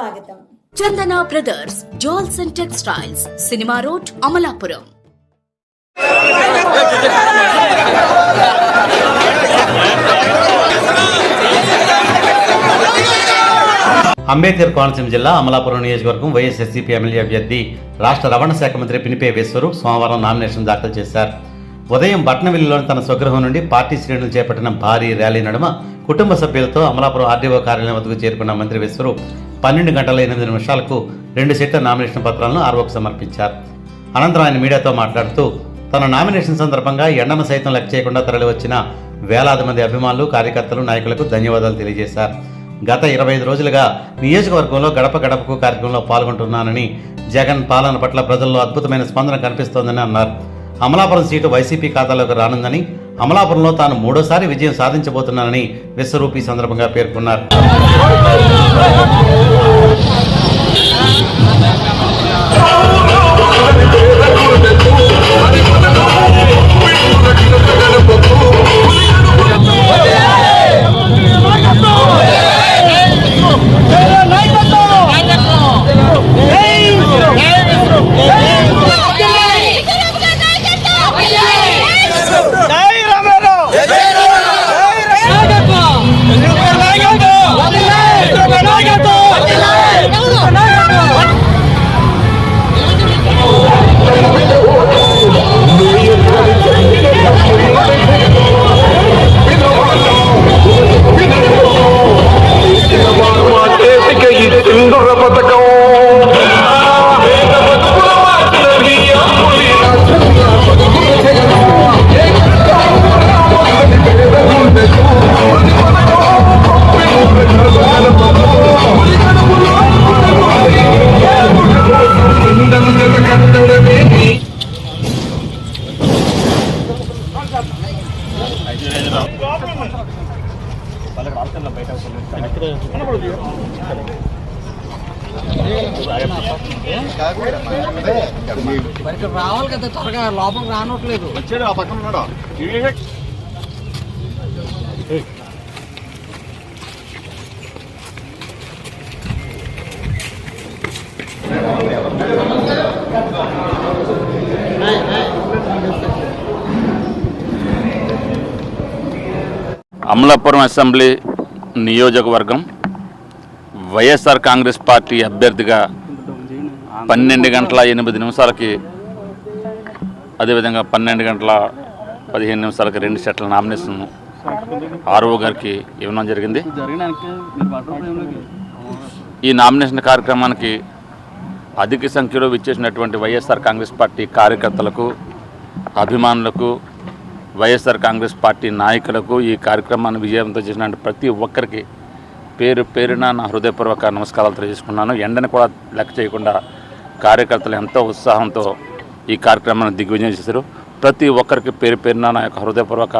స్వాగతం. Chandana brothers jewels and textiles cinema road Amalapuram. Ambedkar Konaseema జిల్లా అమలాపురం నియోజకవర్గం వైఎస్ఎస్సీపీ MLA అభ్యర్థి రాష్ట్ర రవాణా శాఖ మంత్రి పినిపే విశ్వరూప్ సోమవారం నామినేషన్ దాఖలు చేశారు. ఉదయం బట్నవిల్లిలోని తన స్వగృహం నుండి పార్టీ శ్రేణులు చేపట్టిన భారీ ర్యాలీ నడుమ కుటుంబ సభ్యులతో అమలాపురం ఆర్డీఓ కార్యాలయం వద్దకు చేరుకున్న మంత్రి విశ్వరూప్ పన్నెండు గంటల ఎనిమిది నిమిషాలకు రెండు సెట్ల నామినేషన్ పత్రాలను ఆర్వోకు సమర్పించారు. అనంతరం ఆయన మీడియాతో మాట్లాడుతూ తన నామినేషన్ సందర్భంగా ఎండను సైతం లెక్క చేయకుండా తరలివచ్చిన వేలాది మంది అభిమానులు కార్యకర్తలు నాయకులకు ధన్యవాదాలు తెలియజేశారు. గత ఇరవై ఐదు రోజులుగా నియోజకవర్గంలో గడప గడపకు కార్యక్రమంలో పాల్గొంటున్నానని జగన్ పాలన పట్ల ప్రజల్లో అద్భుతమైన స్పందన కనిపిస్తోందని అన్నారు. అమలాపురం సీటు వైసీపీ ఖాతాలోకి రానుందని అమలాపురంలో తాను మూడోసారి విజయం సాధించబోతున్నానని విశ్వరూపి సందర్భంగా పేర్కొన్నారు. రావాలి కదా త్వరగా లోపలికి రానట్లేదు. వచ్చాడు ఆ పక్కన ఉన్నాడు. అమలాపురం అసెంబ్లీ నియోజకవర్గం వైఎస్ఆర్ కాంగ్రెస్ పార్టీ అభ్యర్థిగా పన్నెండు గంటల ఎనిమిది నిమిషాలకి అదేవిధంగా పన్నెండు గంటల పదిహేను నిమిషాలకి రెండు సెట్ల నామినేషన్ ఆర్ఓ గారికి ఇవ్వడం జరిగింది. ఈ నామినేషన్ కార్యక్రమానికి అధిక సంఖ్యలో విచ్చేసినటువంటి వైఎస్ఆర్ కాంగ్రెస్ పార్టీ కార్యకర్తలకు అభిమానులకు వైఎస్ఆర్ కాంగ్రెస్ పార్టీ నాయకులకు ఈ కార్యక్రమాన్ని విజయవంతం చేసిన ప్రతి ఒక్కరికి పేరు పేరున నా హృదయపూర్వక నమస్కారాలు తెలియజేసుకున్నాను. ఎండని కూడా లెక్క చేయకుండా కార్యకర్తలు ఎంతో ఉత్సాహంతో ఈ కార్యక్రమాన్ని దిగ్విజయం చేశారు. ప్రతి ఒక్కరికి పేరు పేరున నా యొక్క హృదయపూర్వక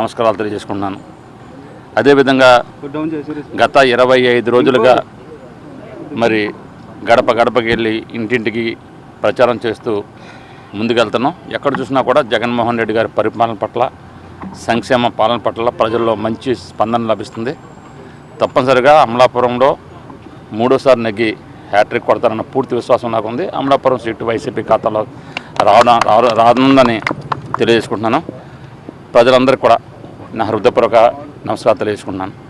నమస్కారాలు తెలియజేసుకున్నాను అదేవిధంగా గత ఇరవై ఐదు రోజులుగా మరి గడప గడపకి వెళ్ళి ఇంటింటికి ప్రచారం చేస్తూ ముందుకెళ్తున్నాం. ఎక్కడ చూసినా కూడా జగన్మోహన్ రెడ్డి గారి పరిపాలన పట్ల సంక్షేమ పాలన పట్ల ప్రజల్లో మంచి స్పందన లభిస్తుంది. తప్పనిసరిగా అమలాపురంలో మూడోసారి నెగ్గి హ్యాట్రిక్ కొడతారన్న పూర్తి విశ్వాసం నాకు ఉంది అమలాపురం సీటు వైసీపీ ఖాతాలో రావడం రావ- రానుందని తెలియజేసుకుంటున్నాను. ప్రజలందరికీ కూడా నా హృదయపూర్వక నమస్కారం తెలియజేసుకుంటున్నాను.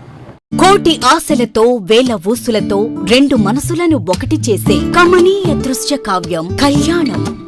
కోటి ఆశలతో వేల ఊసులతో రెండు మనసులను ఒకటి చేసే కమనీయ దృశ్య కావ్యం కళ్యాణం.